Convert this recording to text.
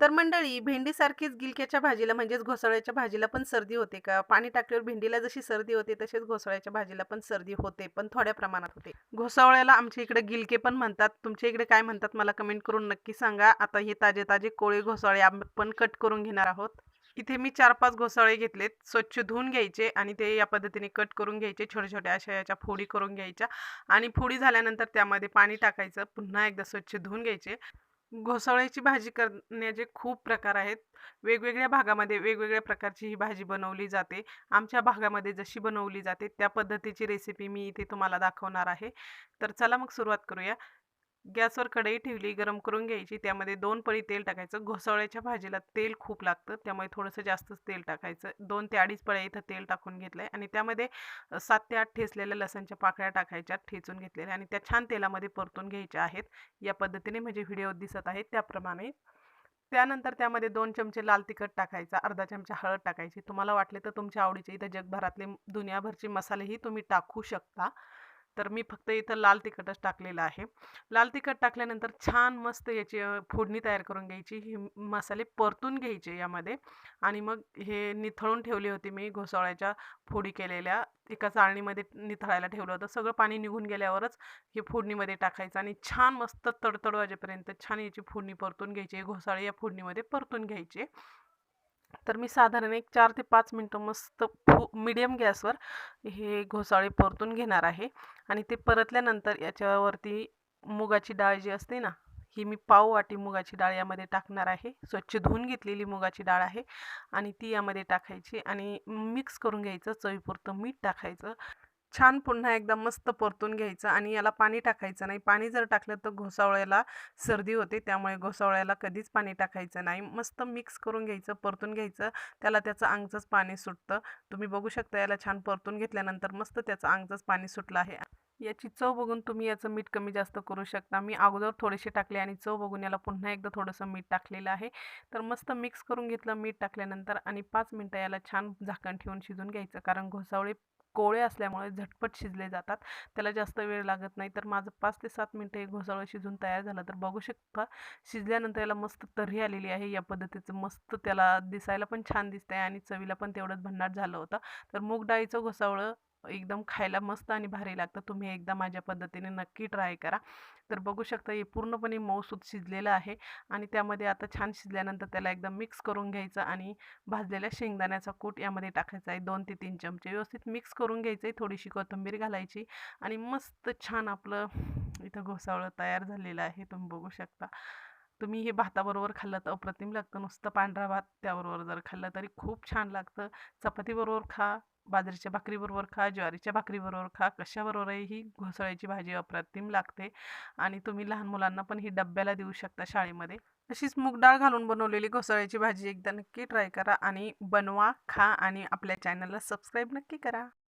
तर मंडळी भेंडीसारखीच गिलक्याच्या भाजीला म्हणजेच घोसाळ्याच्या भाजीला पण सर्दी होते का? पाणी टाकल्यावर भेंडीला जशी सर्दी होते तसेच घोसाळ्याच्या भाजीला पण सर्दी होते पण थोड्या प्रमाणात होते. घोसाळ्याला आमच्या इकडे गिलके पण म्हणतात. तुमच्या इकडे काय म्हणतात मला कमेंट करून नक्की सांगा. आता हे ताजे ताजे कोळे घोसाळे आपण कट करून घेणार आहोत. इथे मी चार पाच घोसाळे घेतलेत. स्वच्छ धुवून घ्यायचे आणि ते या पद्धतीने कट करून घ्यायचे. छोट्या छोट्या अशा याच्या फोडी करून घ्यायच्या आणि फोडी झाल्यानंतर त्यामध्ये पाणी टाकायचं. पुन्हा एकदा स्वच्छ धुवून घ्यायचे. घोसाळ्याची भाजी करण्याचे खूप प्रकार आहेत. वेगवेगळ्या भागामध्ये वेगवेगळ्या प्रकारची ही भाजी बनवली जाते. आमच्या भागामध्ये जशी बनवली जाते त्या पद्धतीची रेसिपी मी इथे तुम्हाला दाखवणार आहे. तर चला मग सुरुवात करूया. गॅसवर कढई ठेवली गरम करून घ्यायची त्यामध्ये दोन पळी तेल टाकायचं. घोसाळ्याच्या भाजीला तेल खूप लागतं त्यामुळे थोडंसं जास्तच तेल टाकायचं. दोन ते अडीच पळ्या इथं तेल टाकून घेतलं आहे आणि त्यामध्ये सात ते आठ ठेचलेल्या लसणच्या पाकळ्या टाकायच्या ठेचून घेतलेल्या आणि त्या छान तेलामध्ये परतून घ्यायच्या आहेत. या पद्धतीने म्हणजे व्हिडिओ दिसत आहेत त्याप्रमाणे. त्यानंतर त्यामध्ये दोन चमचे लाल तिखट टाकायचा अर्धा चमचा हळद टाकायची. तुम्हाला वाटले तर तुमच्या आवडीचे इथं जगभरातले दुनियाभरचे मसालेही तुम्ही टाकू शकता. तर मी फक्त इथं लाल तिखटच टाकलेलं आहे. लाल तिखट टाकल्यानंतर छान मस्त याची फोडणी तयार करून घ्यायची. हे मसाले परतून घ्यायचे यामध्ये आणि मग हे निथळून ठेवली होती मी घोसाळ्याच्या फोडी केलेल्या. एका चाळणीमध्ये निथळायला ठेवलं होतं. सगळं पाणी निघून गेल्यावरच हे फोडणीमध्ये टाकायचं आणि छान मस्त तडतड वाजेपर्यंत छान याची फोडणी परतून घ्यायची. घोसाळे या फोडणीमध्ये परतून घ्यायचे. तर मी साधारण एक चार ते पाच मिनटं मस्त फू मिडियम गॅसवर हे घोसाळे परतून घेणार आहे. आणि ते परतल्यानंतर याच्यावरती मुगाची डाळ जी असते ना ही मी पाव वाटी मुगाची डाळ यामध्ये टाकणार आहे. स्वच्छ धुवून घेतलेली मुगाची डाळ आहे. आणि ती यामध्ये टाकायची आणि मिक्स करून घ्यायचं चवीपुरतं मीठ टाकायचं. छान पुन्हा एकदा मस्त परतून घ्यायचं आणि याला पाणी टाकायचं नाही. पाणी जर टाकलं तर घोसावळ्याला सर्दी होते त्यामुळे घोसावळ्याला कधीच पाणी टाकायचं नाही. मस्त मिक्स करून घ्यायचं परतून घ्यायचं. त्याला त्याचं अंगचंच पाणी सुटतं. तुम्ही बघू शकता याला छान परतून घेतल्यानंतर मस्त त्याचं अंगचंच पाणी सुटलं आहे. याची चव बघून तुम्ही याचं मीठ कमी जास्त करू शकता. मी अगोदर थोडेसे टाकले आणि चव बघून याला पुन्हा एकदा थोडंसं मीठ टाकलेलं आहे. तर मस्त मिक्स करून घेतलं मीठ टाकल्यानंतर आणि पाच मिनटं याला छान झाकण ठेवून शिजून घ्यायचं. कारण घोसावळे कोवळे असल्यामुळे झटपट शिजले जातात. त्याला जास्त वेळ लागत नाही. तर माझं पाच ते सात मिनटं हे घोसाळं शिजून तयार झालं तर बघू शकता. शिजल्यानंतर याला मस्त तर्री आलेली आहे. या पद्धतीचं मस्त त्याला दिसायला पण छान दिसतंय आणि चवीला पण तेवढंच भन्नाट झालं होतं. तर मूग डाळीचं घोसावळं एकदम खायला मस्त आणि भारी लागतं. तुम्ही एकदा माझ्या पद्धतीने नक्की ट्राय करा. तर बघू शकता हे पूर्णपणे मऊसूत शिजलेलं आहे आणि त्यामध्ये आता छान शिजल्यानंतर त्याला एकदम मिक्स करून घ्यायचं आणि भाजलेल्या शेंगदाण्याचा कूट यामध्ये टाकायचा आहे. दोन ते तीन चमचे. व्यवस्थित मिक्स करून घ्यायचं आहे. थोडीशी कोथिंबीर घालायची आणि मस्त छान आपलं इथं घोसावळं तयार झालेलं आहे. तुम्ही बघू शकता. तुम्ही हे भाताबरोबर खाल्लं तर अप्रतिम लागतं. नुसतं पांढरा भात त्याबरोबर जर खाल्लं तरी खूप छान लागतं. चपातीबरोबर खा बाजरीच्या भाकरीबरोबर खा ज्वारीच्या भाकरीबरोबर खा कशाबरोबरही ही घोसळ्याची भाजी अप्रतिम लागते. आणि तुम्ही लहान मुलांना पण ही डब्याला देऊ शकता शाळेमध्ये. तशीच मूग डाळ घालून बनवलेली घोसळ्याची भाजी एकदा नक्की ट्राय करा आणि बनवा खा आणि आपल्या चॅनलला सबस्क्राईब नक्की करा.